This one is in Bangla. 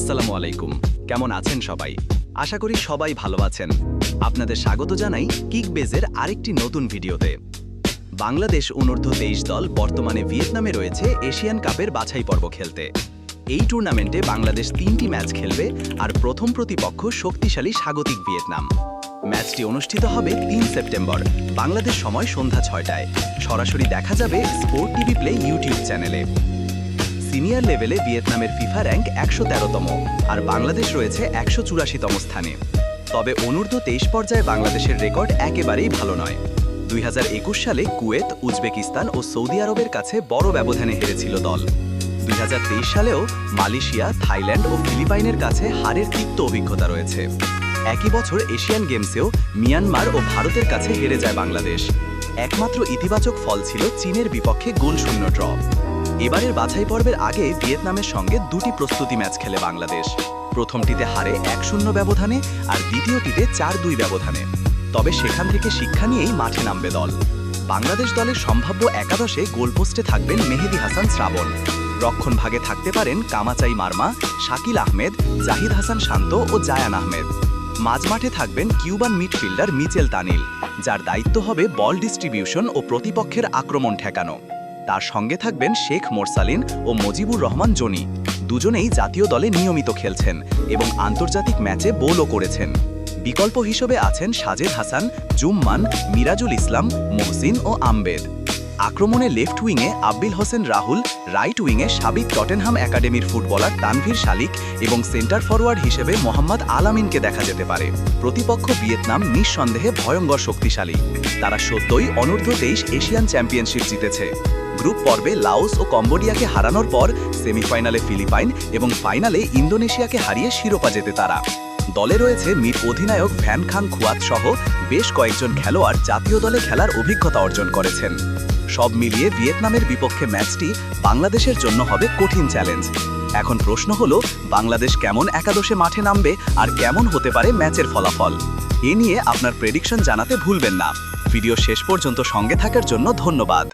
আসসালামু আলাইকুম। কেমন আছেন সবাই? আশা করি সবাই ভালো আছেন। আপনাদের স্বাগত জানাই কিকবেজের আরেকটি নতুন ভিডিওতে। বাংলাদেশ অনূর্ধ্ব তেইশ দল বর্তমানে ভিয়েতনামে রয়েছে এশিয়ান কাপের বাছাই পর্ব খেলতে। এই টুর্নামেন্টে বাংলাদেশ তিনটি ম্যাচ খেলবে আর প্রথম প্রতিপক্ষ শক্তিশালী স্বাগতিক ভিয়েতনাম। ম্যাচটি অনুষ্ঠিত হবে তিন সেপ্টেম্বর, বাংলাদেশ সময় সন্ধ্যা ছয়টায়। সরাসরি দেখা যাবে স্পোর্ট টিভি প্লে ইউটিউব চ্যানেলে। সিনিয়র লেভেলে ভিয়েতনামের ফিফা র্যাঙ্ক একশো তেরোতম আর বাংলাদেশ রয়েছে একশো চুরাশিতম স্থানে। তবে অনূর্ধ্ব তেইশ পর্যায়ে বাংলাদেশের রেকর্ড একেবারেই ভালো নয়। দুই সালে কুয়েত, উজবেকিস্তান ও সৌদি আরবের কাছে বড় ব্যবধানে হেরেছিল দল। দুই হাজার তেইশ সালেও মালয়েশিয়া, থাইল্যান্ড ও ফিলিপাইনের কাছে হারের তিক্ত অভিজ্ঞতা রয়েছে। একই বছর এশিয়ান গেমসেও মিয়ানমার ও ভারতের কাছে হেরে যায় বাংলাদেশ। একমাত্র ইতিবাচক ফল ছিল চীনের বিপক্ষে গোল শূন্য ড্র। এবারের বাছাই পর্বের আগে ভিয়েতনামের সঙ্গে দুটি প্রস্তুতি ম্যাচ খেলে বাংলাদেশ। প্রথমটিতে হারে এক শূন্য ব্যবধানে আর দ্বিতীয়টিতে চার দুই ব্যবধানে। তবে সেখান থেকে শিক্ষা নিয়েই মাঠে নামবে দল। বাংলাদেশ দলের সম্ভাব্য একাদশে গোলপোস্টে থাকবেন মেহেদি হাসান শ্রাবণ। রক্ষণ ভাগে থাকতে পারেন কামাচাই মার্মা, শাকিল আহমেদ, জাহিদ হাসান শান্ত ও জায়ান আহমেদ। মাঝমাঠে থাকবেন কিউবান মিডফিল্ডার মিচেল তানিল, যার দায়িত্ব হবে বল ডিস্ট্রিবিউশন ও প্রতিপক্ষের আক্রমণ ঠেকানো। তার সঙ্গে থাকবেন শেখ মোরসালিন ও মজিবুর রহমান জনি। দুজনেই জাতীয় দলে নিয়মিত খেলছেন এবং আন্তর্জাতিক ম্যাচে বোলও করেছেন। বিকল্প হিসেবে আছেন সাজেদ হাসান, জুম্মান, মিরাজুল ইসলাম, মোহসিন ও আম্বেদ। আক্রমণে লেফট উইংয়ে আব্বিল হোসেন রাহুল, রাইট উইংয়ে সাবিক টটেনহাম একাডেমির ফুটবলার তানভীর শালিক এবং সেন্টার ফরওয়ার্ড হিসেবে মোহাম্মদ আলামিনকে দেখা যেতে পারে। প্রতিপক্ষ ভিয়েতনাম নিঃসন্দেহে ভয়ঙ্কর শক্তিশালী। তারা সদ্যই অনূর্ধ্ব তেইশ এশিয়ান চ্যাম্পিয়নশিপ জিতেছে। গ্রুপ পর্বে লাওস ও কম্বোডিয়াকে হারানোর পর সেমিফাইনালে ফিলিপাইন এবং ফাইনালে ইন্দোনেশিয়াকে হারিয়ে শিরোপা জেতে তারা। দলে রয়েছে মির অধিনায়ক ভ্যান খান খুয়াত সহ বেশ কয়েকজন খেলোয়াড় জাতীয় দলে খেলার অভিজ্ঞতা অর্জন করেছেন। সব মিলিয়ে ভিয়েতনামের বিপক্ষে ম্যাচটি বাংলাদেশের জন্য হবে কঠিন চ্যালেঞ্জ। এখন প্রশ্ন হলো, বাংলাদেশ কেমন একাদশে মাঠে নামবে আর কেমন হতে পারে ম্যাচের ফলাফল? এ নিয়ে আপনার প্রেডিকশন জানাতে ভুলবেন না। ভিডিও শেষ পর্যন্ত সঙ্গে থাকার জন্য ধন্যবাদ।